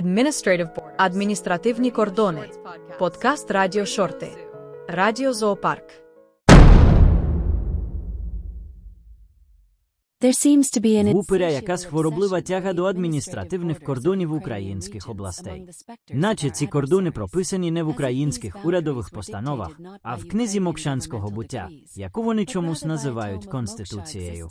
Administrative borders. Адміністративні кордони. Подкаст Радіо Шорти. Радіо Зоопарк. There seems to be an Гупера якась хвороблива тяга до адміністративних кордонів українських областей. Наче ці кордони прописані не в українських урядових постановах, а в книзі Мокшанського буття, яку вони чомусь називають Конституцією.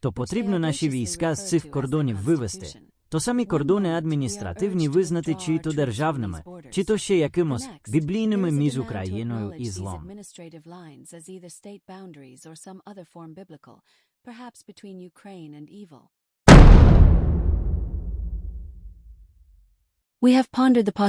То потрібно наші війська з цих кордонів вивести. То самі кордони адміністративні визнати чи то державними, чи то ще якимось біблійними між Україною і злом.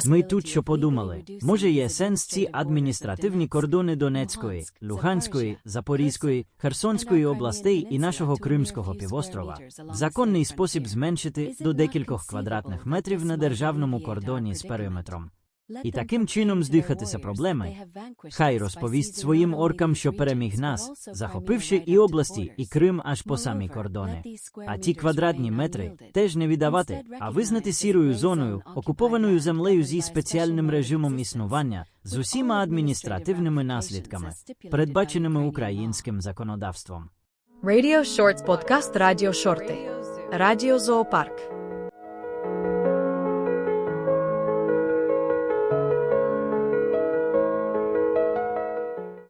Ми тут що подумали, може є сенс ці адміністративні кордони Донецької, Луганської, Запорізької, Херсонської областей і нашого Кримського півострова. В законний спосіб зменшити до декількох квадратних метрів на державному кордоні з периметром. І таким чином здихатися проблеми. Хай розповість своїм оркам, що переміг нас, захопивши і області, і. Крим аж по самі кордони. А ті квадратні метри теж не віддавати, а визнати сірою зоною, окупованою землею зі спеціальним режимом existence, існування, з усіма адміністративними наслідками, передбаченими українським законодавством. Radio Shorts. Подкаст Радіо Шорти. Радіо Зоопарк.